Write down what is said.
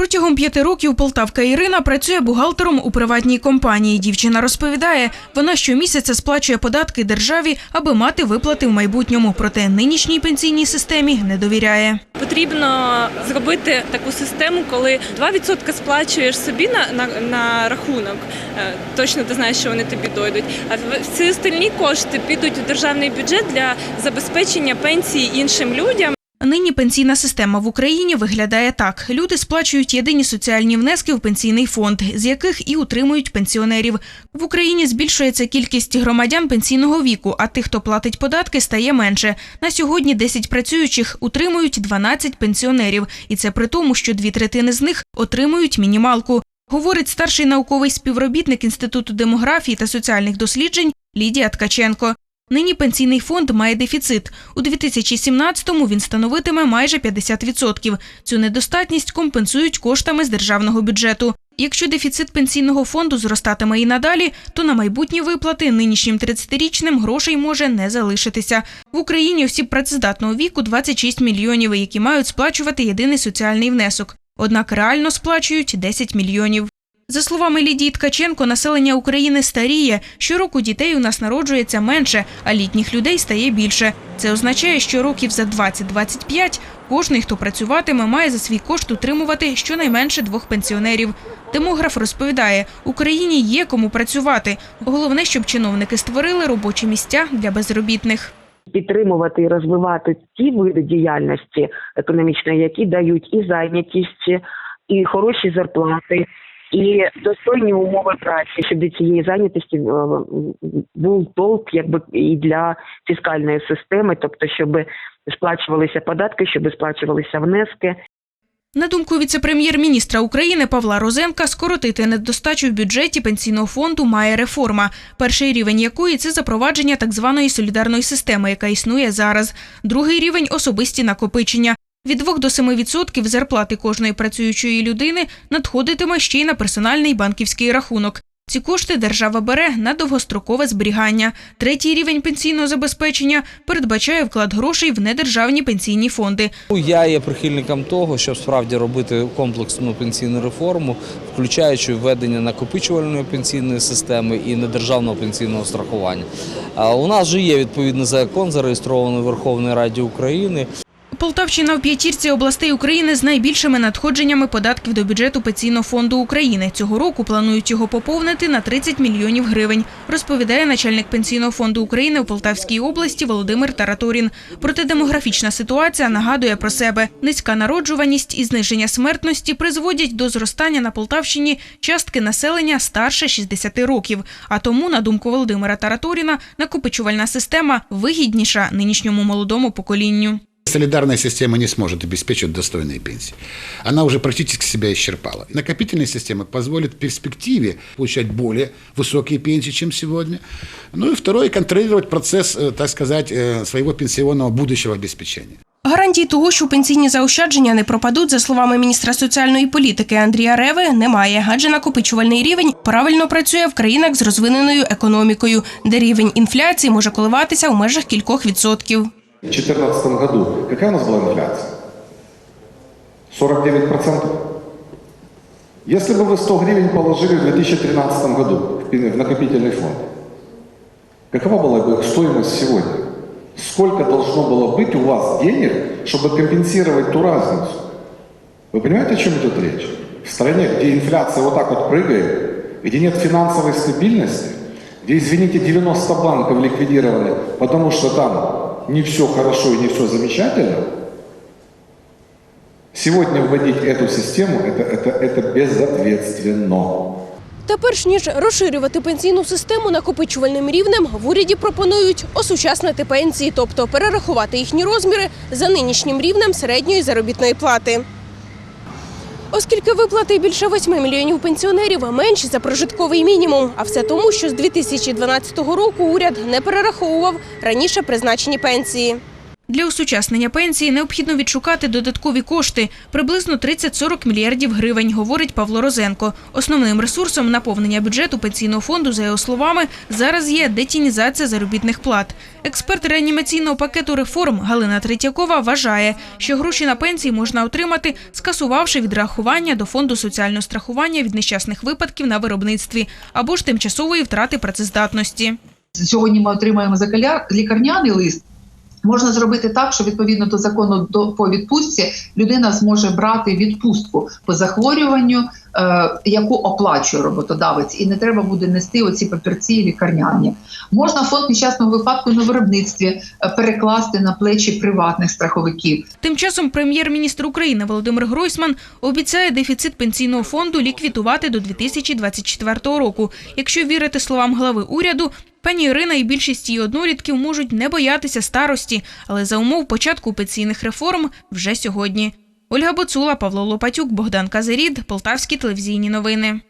Протягом п'яти років Полтавка Ірина працює бухгалтером у приватній компанії. Дівчина розповідає, вона щомісяця сплачує податки державі, аби мати виплати в майбутньому. Проте нинішній пенсійній системі не довіряє. Потрібно зробити таку систему, коли 2% сплачуєш собі на, на, на рахунок. Е, Точно ти знаєш, що вони тобі дойдуть. А всі остальні кошти підуть у державний бюджет для забезпечення пенсії іншим людям. Нині пенсійна система в Україні виглядає так: люди сплачують єдині соціальні внески в пенсійний фонд, з яких і утримують пенсіонерів. В Україні збільшується кількість громадян пенсійного віку, а тих, хто платить податки, стає менше. На сьогодні 10 працюючих утримують 12 пенсіонерів, і це при тому, що дві третини з них отримують мінімалку. Говорить старший науковий співробітник Інституту демографії та соціальних досліджень Лідія Ткаченко. Нині пенсійний фонд має дефіцит. У 2017-му він становитиме майже 50%. Цю недостатність компенсують коштами з державного бюджету. Якщо дефіцит пенсійного фонду зростатиме і надалі, то на майбутні виплати нинішнім 30-річним грошей може не залишитися. В Україні осіб працездатного віку 26 мільйонів, які мають сплачувати єдиний соціальний внесок. Однак реально сплачують 10 мільйонів. За словами Лідії Ткаченко, населення України старіє. Щороку дітей у нас народжується менше, а літніх людей стає більше. Це означає, що років за 20-25 кожний, хто працюватиме, має за свій кошт утримувати щонайменше двох пенсіонерів. Демограф розповідає, Україні є кому працювати. Головне, щоб чиновники створили робочі місця для безробітних. підтримувати і розвивати ті види діяльності економічної, які дають і зайнятість, і хороші зарплати, і достойні умови праці, щоб від цієї зайнятості е, був толк, якби і для фіскальної системи, тобто, щоб сплачувалися податки, щоб сплачувалися внески. На думку віце-прем'єр-міністра України Павла Розенка, скоротити недостачу в бюджеті пенсійного фонду має реформа, перший рівень якої це запровадження так званої солідарної системи, яка існує зараз. Другий рівень особисті накопичення. Від 2 до 7 відсотків зарплати кожної працюючої людини надходитиме ще й на персональний банківський рахунок. Ці кошти держава бере на довгострокове зберігання. Третій рівень пенсійного забезпечення передбачає вклад грошей в недержавні пенсійні фонди. Ну, Я є прихильником того, щоб справді робити комплексну пенсійну реформу, включаючи введення накопичувальної пенсійної системи і недержавного пенсійного страхування. У нас вже є відповідний закон, зареєстрований в Верховній Раді України. Полтавщина в п'ятірці областей України з найбільшими надходженнями податків до бюджету пенсійного фонду України. Цього року планують його поповнити на 30 мільйонів гривень, розповідає начальник пенсійного фонду України у Полтавській області Володимир Тараторін. Проте демографічна ситуація нагадує про себе. Низька народжуваність і зниження смертності призводять до зростання на Полтавщині частки населення старше 60 років. А тому, на думку Володимира Тараторіна, накопичувальна система вигідніша нинішньому молодому поколінню. Солидарная система не сможет обеспечить достойные пенсии. Она уже практически себя исчерпала. Накопительная система позволит в перспективе получать более высокие пенсии, чем сегодня. Ну и второе, контролировать процесс, э, так сказать, э, своего пенсионного будущего обеспечения. Гарантій того, що пенсійні заощадження не пропадуть, за словами міністра соціальної політики Андрія Реви, немає, адже накопичувальний рівень правильно працює в країнах з розвиненою економікою, де рівень інфляції може коливатися у межах кількох відсотків. В 2014 году какая у нас была инфляция? 49%. Если бы вы 100 гривен положили в 2013 году в накопительный фонд, какова была бы их стоимость сегодня? Сколько должно было быть у вас денег, чтобы компенсировать ту разницу? Вы понимаете, о чем идет речь? В стране, где инфляция вот так вот прыгает, где нет финансовой стабильности, где, извините, 90 банков ликвидированы, потому что там не все хорошо и не все замечательно, сегодня вводить эту систему это, это, это безответственно. Та перш ніж розширювати пенсійну систему накопичувальним рівнем, в уряді пропонують осучаснити пенсії, тобто перерахувати їхні розміри за нинішнім рівнем середньої заробітної плати. Оскільки виплати більше 8 мільйонів пенсіонерів менші за прожитковий мінімум, а все тому, що з 2012 року уряд не перераховував раніше призначені пенсії. Для осучаснення пенсії необхідно відшукати додаткові кошти – приблизно 30-40 мільярдів гривень, говорить Павло Розенко. Основним ресурсом наповнення бюджету пенсійного фонду, за його словами, зараз є детінізація заробітних плат. Експерт реанімаційного пакету реформ Галина Третьякова вважає, що гроші на пенсії можна отримати, скасувавши відрахування до фонду соціального страхування від нещасних випадків на виробництві або ж тимчасової втрати працездатності. сьогодні ми отримаємо закаля- лікарняний лист. Можна зробити так, що відповідно до закону по відпустці людина зможе брати відпустку по захворюванню, е, яку оплачує роботодавець, і не треба буде нести оці папірці лікарняні. Можна фонд нещасного випадку на виробництві е, перекласти на плечі приватних страховиків. Тим часом прем'єр-міністр України Володимир Гройсман обіцяє дефіцит пенсійного фонду ліквідувати до 2024 року. Якщо вірити словам глави уряду, пані Ірина і більшість її однолітків можуть не боятися старості, але за умов початку пенсійних реформ вже сьогодні. Ольга Боцула, Павло Лопатюк, Богдан Казарід, Полтавські телевізійні новини.